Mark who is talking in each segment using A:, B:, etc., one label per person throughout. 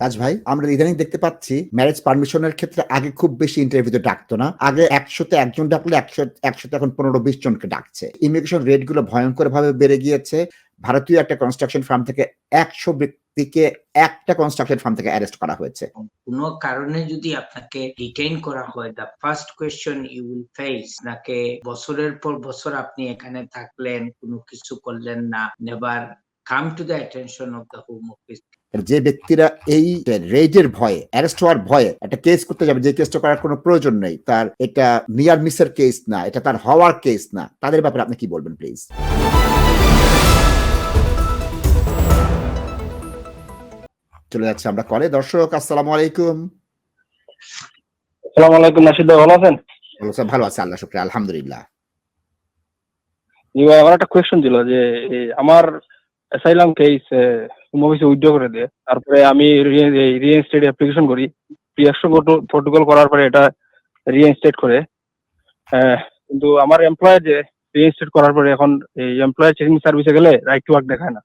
A: তাজ ভাই, আমরা ইদানিং দেখতে পাচ্ছি ম্যারেজ পারমিশনের ক্ষেত্রে আগে খুব বেশি ইন্টারভিউতে ডাকতো না। আগে একশোতে একজন ডাকলে একশো, একশোতে এখন পনেরো, বিশ জনকে ডাকছে। ইমিগ্রেশন ভয়ঙ্কর ভাবে বেড়ে গিয়েছে। ভারতীয় একটা কনস্ট্রাকশন ফার্ম থেকে একশো ব্যক্তিকে একটা কনস্ট্রাকশন ফার্ম থেকে অ্যারেস্ট করা হয়েছে।
B: কোনো কারণে যদি আপনাকে ডিটেইন করা হয় the first question you will face নাকে বছরের পর বছর আপনি এখানে থাকলেন, কোনো কিছু করলেন না never come to the attention of the home office
A: যে ব্যক্তিরা এই রেজের ভয়ে অ্যারেস্ট হওয়ার ভয়ে একটা কেস করতে যাবে যে কেসটা করার কোনো প্রয়োজন নেই তার এটা নিয়ার মিসের কেস না এটা তার হওয়ার কেস না তাদের ব্যাপারে আপনি কি বলবেন প্লিজ চলে যাচ্ছে আমরা করে দর্শক আসসালামু আলাইকুম।
C: আসসালামু আলাইকুম নাসিদ ভালো আছেন?
A: বলো স্যার ভালো আছে আল্লাহ শুক্রিয়া আলহামদুলিল্লাহ।
C: আমার একটা কোয়েশ্চন ছিল যে আমার অ্যাসাইলাম কেস হোম অফিসে উইথড্র করে দেয়। তারপরে আমি রিইনস্টেট অ্যাপ্লিকেশন করি। প্রিয়াকশন প্রোটোকল করার পরে এটা রিইনস্টেট করে। কিন্তু আমার এমপ্লয়ার যে রিইনস্টেট করার পরে এখন এই এমপ্লয়ার চেকিং সার্ভিসে গেলে রাইট টু ওয়ার্ক দেখায় না।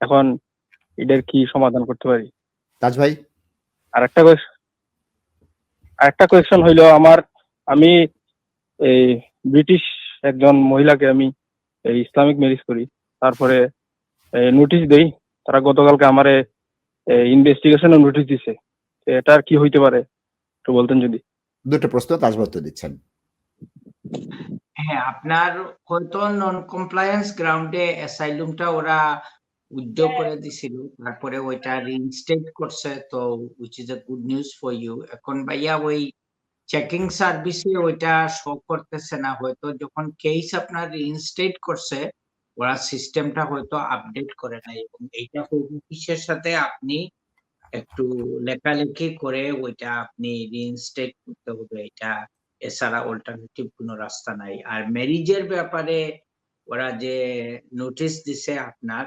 C: এখন এটার কি সমাধান করতে পারি?
A: তাজ ভাই?
C: আর একটা আরেকটা কোয়েশ্চন হইল আমার আমি এই ব্রিটিশ একজন মহিলাকে আমি এই ইসলামিক ম্যারেজ করি। তারপরে নোটিশ দেই। তারা গতকালকে আমারে ইনভেস্টিগেশন নোটিশ দিছে। তো এটার কি হইতে পারে? একটু বলতেন যদি।
A: দুটো প্রশ্ন তাজ ভাই উত্তর দিচ্ছেন।
B: হ্যাঁ আপনার হয়তো নন কমপ্লায়েন্স গ্রাউন্ডে অ্যাসাইলুমটা ওরা উদ্যোগ করে দিছিল। তারপরে ওইটা রিইনস্টেট করছে তো which is a good news for you এখন ভাইয়া ওই চেকিং সার্ভিসে ওইটা শো করতেছে না। হয়তো যখন কেস আপনার রিইনস্টেট করছে ওরা সিস্টেমটা হয়তো আপডেট করে নাই এবং এইটা অফিসের সাথে আপনি একটু লেখালেখি করে ওইটা আপনি রিইনস্টেট করতে হবে। এটা এছাড়া অল্টারনেটিভ কোনো রাস্তা নাই। আর ম্যারিজের ব্যাপারে ওরা যে নোটিশ দিছে আপনার,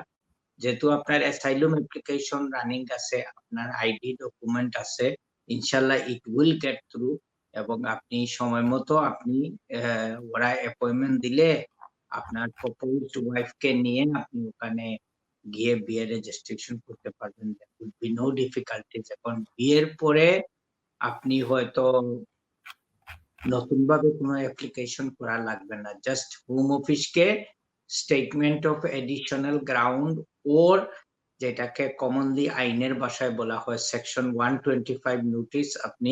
B: যেহেতু আপনার অ্যাসাইলুম অ্যাপ্লিকেশন রানিং আছে, আপনার আইডি ডকুমেন্ট আছে, ইনশাল্লাহ ইট উইল গেট থ্রু এবং আপনি সময় মতো আপনি ওরা অ্যাপয়েন্টমেন্ট দিলে আপনার প্রপোজড ওয়াইফকে নিয়ে আপনি ওখানে গিয়ে বিয়ের রেজিস্ট্রেশন করতে পারবেন। বি নো ডিফিকাল্টিজ এখন বিয়ের পরে আপনি হয়তো নতুন ভাবে কোনো অ্যাপ্লিকেশন করা লাগবে না। জাস্ট হোম অফিসকে স্টেটমেন্ট অফ এডিশনাল গ্রাউন্ড ওর যেটাকে কমনলি আইনের ভাষায় বলা হয় section one twenty five notice আপনি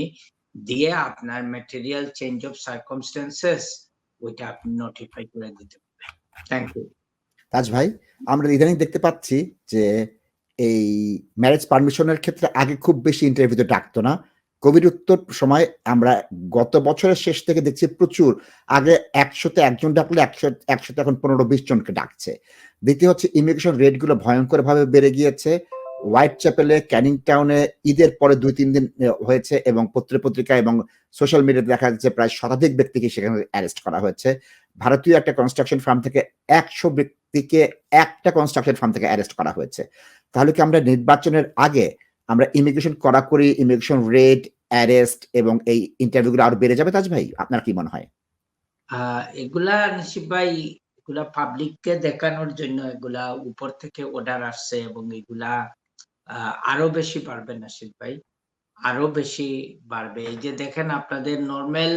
B: দিয়ে আপনার ম্যাটেরিয়াল চেঞ্জ অফ সার্কমস্টেন্সেস ওইটা আপনি নোটিফাই করে দিতে পারবেন।
A: তাজ ভাই, আমরা ইদানিং দেখতে পাচ্ছি যে এই ম্যারেজ পারমিশনের ক্ষেত্রে আগে খুব বেশি ইন্টারভিউতে ডাকতো না। কোভিড উত্তর সময় আমরা গত বছরের শেষ থেকে দেখছি প্রচুর। আগে একশোতে একজন ডাকলে একশো, একশোতে এখন পনেরো, বিশ জনকে ডাকছে। দ্বিতীয় হচ্ছে ইমিগ্রেশন রেটগুলো ভয়ঙ্কর ভাবে বেড়ে গিয়েছে। হোয়াইট চ্যাপেলে ক্যানিং টাউনে ঈদের পরে দুই, তিন দিন হয়েছে এবং পত্র পত্রিকা এবং সোশ্যাল মিডিয়াতে দেখা যাচ্ছে প্রায় শতাধিক ব্যক্তিকে সেখানে অ্যারেস্ট করা হয়েছে। ভারতীয় একটা কনস্ট্রাকশন ফার্ম থেকে একশো ব্যক্তিকে একটা কনস্ট্রাকশন ফার্ম থেকে অ্যারেস্ট করা হয়েছে। তাহলে কি আমরা নির্বাচনের আগে আমরা ইমিগ্রেশন করি ইমিগ্রেশন রেট অ্যারেস্ট এবং এই ইন্টারভিউগুলো আরও বেড়ে যাবে তাজ ভাই? আপনার কি মনে হয়?
B: এগুলা নিশিব ভাই, এগুলা পাবলিককে দেখানোর জন্য এগুলা উপর থেকে অর্ডার আসছে এবং এগুলা আরও বেশি বাড়বে নাসিব ভাই। আরও বেশি বাড়বে। এই যে দেখেন আপনাদের নর্মাল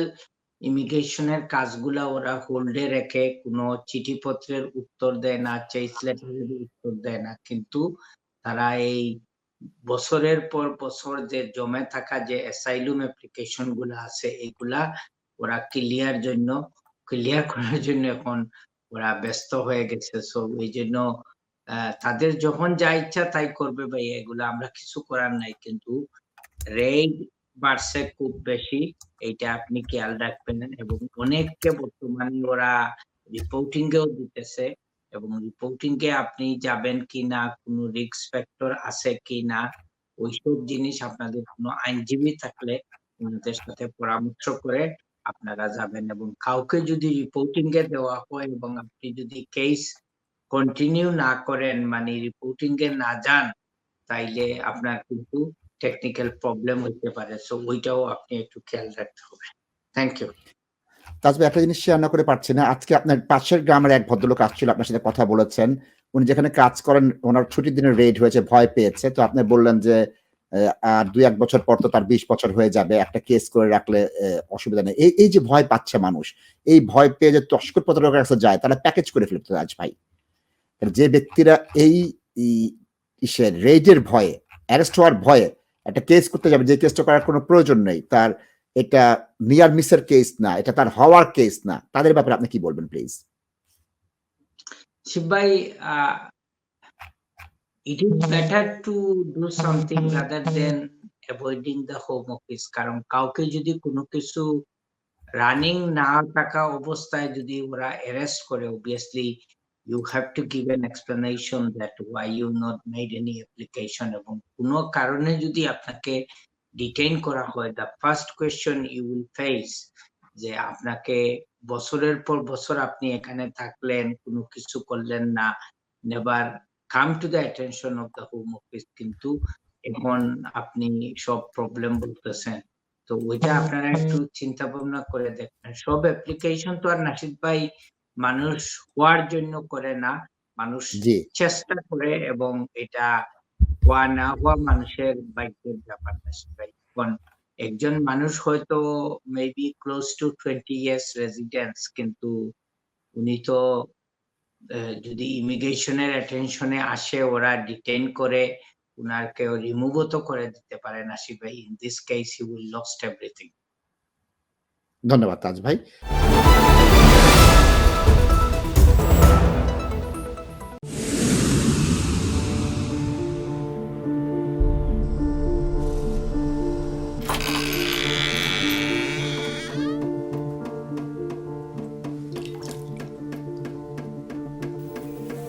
B: ইমিগ্রেশনের কাজগুলা ওরা হোল্ডে রেখে কোনো চিঠিপত্রের উত্তর দেয় না চেইস লেটারের উত্তর দেয় না, কিন্তু তারা এই বছরের পর বছর যে জমে থাকা যে অ্যাসাইলুম অ্যাপ্লিকেশনগুলা আছে, এগুলা ওরা ক্লিয়ার জন্য ক্লিয়ার করার জন্য এখন ওরা ব্যস্ত হয়ে গেছে। সো এই জন্য তাদের যখন যা ইচ্ছা তাই করবে ভাই, এগুলো আমরা কিছু করার নাই। কিন্তু রেড বাড়ছে খুব বেশি, এইটা আপনি খেয়াল রাখবেন এবং অনেককে বর্তমানে ওরা রিপোর্টিং এও দিতেছে এবং রিপোর্টিং এ আপনি যাবেন কি না কোনো রিস্ক ফ্যাক্টর আছে কি না ওইসব জিনিস আপনাদের কোনো আইনজীবী থাকলে ওনাদের সাথে পরামর্শ করে আপনারা যাবেন এবং কাউকে যদি রিপোর্টিং এ দেওয়া হয় এবং আপনি যদি কেস কন্টিনিউ না করেন মানে রিপোর্টিং এ না যান, তাইলে আপনার কিন্তু টেকনিক্যাল প্রবলেম হতে পারে সো ওইটাও আপনি একটু খেয়াল রাখতে হবে। থ্যাংক ইউ
A: তাজ ভাই একটা জিনিস শেয়ার না করে পারছি না। আজকে আপনার পাশের গ্রামের এক ভদ্রলোক আসছিল, আপনার সাথে কথা বলেছেন। উনি যেখানে কাজ করেন, ওনার ছুটির দিনে রেড হয়েছে, ভয় পেয়েছে। তো আপনি বললেন যে আর দুই এক বছর পর তো তার বিশ বছর হয়ে যাবে, একটা কেস করে রাখলে অসুবিধা নেই। এই এই যে ভয় পাচ্ছে মানুষ, এই ভয় পেয়ে যে তস্কর প্রতারকের কাছে যায়, তারা প্যাকেজ করে ফেলতে আজ ভাই। যে ব্যক্তিরা এই রেজের ভয়ে অ্যারেস্ট হওয়ার ভয়ে একটা কেস করতে যাবে যে কেসটা করার কোনো প্রয়োজন নেই তার এটা নিয়ার মিসের কেস না এটা তার হওয়ার কেস না তাদের ব্যাপারে আপনি কি বলবেন please
B: Shibai, uh, it is better to do something rather than avoiding the home office কারণ কাউকে যদি কোনো কিছু রানিং না থাকা অবস্থায় যদি ওরা অ্যারেস্ট করে obviously you have to give an explanation that why you not made any application. এবং কোনো কারণে যদি আপনাকে ডিটেইন করা হয়, the first question you will face যে আপনাকে বছরের পর বছর আপনি এখানে থাকলেন, কোনো কিছু করলেন না never come to the attention of the home office কিন্তু এখন আপনি সব প্রবলেম বলতেছেন। তো ওইটা আপনারা একটু চিন্তা ভাবনা করে দেখবেন। সব অ্যাপ্লিকেশন তো আর নাসিদ ভাই মানুষ হওয়ার জন্য করে না মানুষ চেষ্টা করে এবং এটা হওয়া না হওয়া মানুষের ভাগ্যের ব্যাপার একজন মানুষ হয়তো maybe close to twenty years residence কিন্তু উনি তো যদি ইমিগ্রেশনের অ্যাটেনশনে আসে ওরা ডিটেইন করে উনাকে রিমুভও তো করে দিতে পারে নাসিব ভাই। In this case he will lost everything
A: ধন্যবাদ তাজ ভাই।